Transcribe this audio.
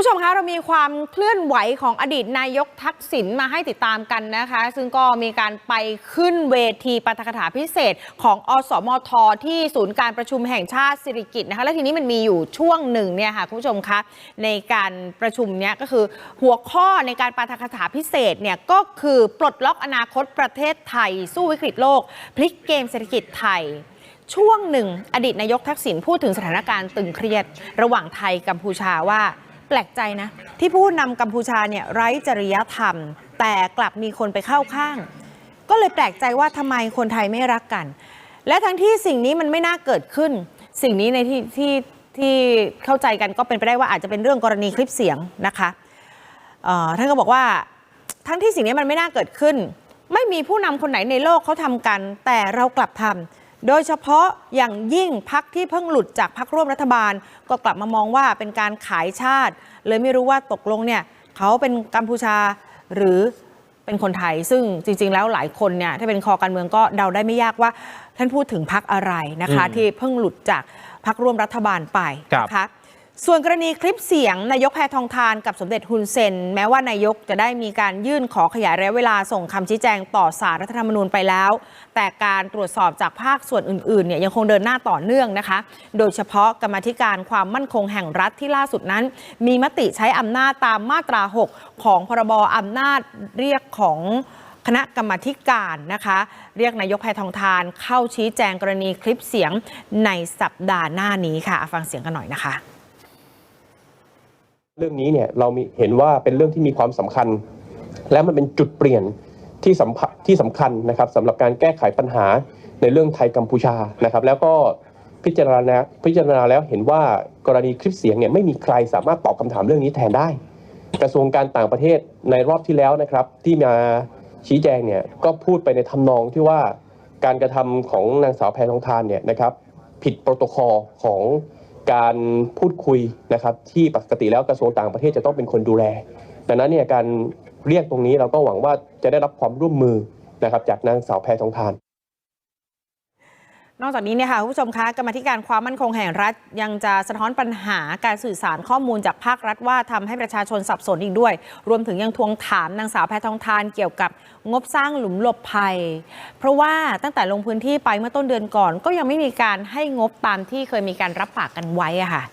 ผู้ชมคะเรามีความเคลื่อนไหวของอดีตนายกทักษิณมาให้ติดตามกันนะคะ ซึ่งก็มีการไปขึ้นเวทีปาฐกถาพิเศษของอสมทที่ศูนย์การประชุมแห่งชาติสิริกิตนะคะ และทีนี้มันมีอยู่ช่วงหนึ่งเนี่ยค่ะคุณผู้ชมคะในการประชุมเนี้ยก็คือหัวข้อในการปาฐกถาพิเศษเนี่ยก็คือปลดล็อกอนาคตประเทศไทย สู้วิกฤตโลก พลิกเกมเศรษฐกิจไทยช่วงหนึ่ง อดีตนายกทักษิณพูดถึงสถานการณ์ตึงเครียด ระหว่างไทยกัมพูชาว่า แปลกใจนะ ที่ผู้นำกัมพูชาเนี่ยไร้จริยธรรม แต่กลับมีคนไปเข้าข้าง ก็เลยแปลกใจว่าทำไมคนไทยไม่รักกัน และทั้งที่สิ่งนี้มันไม่น่าเกิดขึ้น สิ่งนี้ในที่ที่ที่เข้าใจกันก็เป็นไปได้ว่าอาจจะเป็นเรื่องกรณีคลิปเสียงนะคะท่านก็บอกว่าทั้งที่สิ่งนี้มันไม่น่าเกิดขึ้น ไม่มีผู้นำคนไหนในโลกเขาทำกัน แต่เรากลับทำ โดยเฉพาะอย่างยิ่งพักที่เพิ่งหลุดจากพักร่วมรัฐบาล ก็กลับมามองว่าเป็นการขายชาติ เลยไม่รู้ว่าตกลงเนี่ยเขาเป็นกัมพูชาหรือเป็นคนไทย ซึ่งจริง ๆ แล้วหลายคนเนี่ยถ้าเป็นคอการเมืองก็เดาได้ไม่ยากว่าท่านพูดถึงพักอะไรนะคะอืมที่เพิ่งหลุดจากพักร่วมรัฐบาลไปครับนะคะ ส่วนกรณีคลิปเสียงนายกแพทองทานกับสมเด็จฮุนเซน แม้ว่านายกจะได้มีการยื่นขอขยายระยะเวลาส่งคำชี้แจงต่อสารรัฐธรรมนูญไปแล้ว แต่การตรวจสอบจากภาคส่วนอื่นๆเนี่ยยังคงเดินหน้าต่อเนื่องนะคะ โดยเฉพาะกรรมธิการความมั่นคงแห่งรัฐที่ล่าสุดนั้น มีมติใช้อำนาจตามมาตรา 6 ของพรบอำนาจเรียกของคณะกรรมธิการนะคะ เรียกนายกแพทองทานเข้าชี้แจงกรณีคลิปเสียงในสัปดาห์หน้านี้ค่ะ ฟังเสียงกันหน่อยนะคะ เรื่องนี้เนี่ยเรามีเห็นว่าเป็นเรื่องที่มีความสำคัญ และมันเป็นจุดเปลี่ยนที่สำคัญที่สำคัญนะครับสำหรับการแก้ไขปัญหาในเรื่องไทยกัมพูชานะครับ แล้วก็พิจารณาพิจารณาแล้วเห็นว่ากรณีคลิปเสียงเนี่ยไม่มีใครสามารถตอบคำถามเรื่องนี้แทนได้ กระทรวงการต่างประเทศในรอบที่แล้วนะครับ ที่มาชี้แจงเนี่ยก็พูดไปในทำนองที่ว่าการกระทำของนางสาวแพทองทานเนี่ยนะครับ ผิดโปรโตคอลของ การพูดคุยนะครับที่ปกติแล้วกระทรวงต่างประเทศจะต้องเป็นคนดูแล ดังนั้นเนี่ยการเรียกตรงนี้เราก็หวังว่าจะได้รับความร่วมมือนะครับจากนางสาวแพทองทาน นอกจากนี้เนี่ยค่ะคุณผู้ชมคะกรรมธิการความมั่นคงแห่งรัฐ ยังจะสะท้อนปัญหาการสื่อสารข้อมูลจากภาครัฐว่าทำให้ประชาชนสับสนอีกด้วย รวมถึงยังทวงถามนางสาวแพทองทานเกี่ยวกับงบสร้างหลุมหลบภัย เพราะว่าตั้งแต่ลงพื้นที่ไปเมื่อต้นเดือนก่อน ก็ยังไม่มีการให้งบตามที่เคยมีการรับปากกันไว้อะค่ะ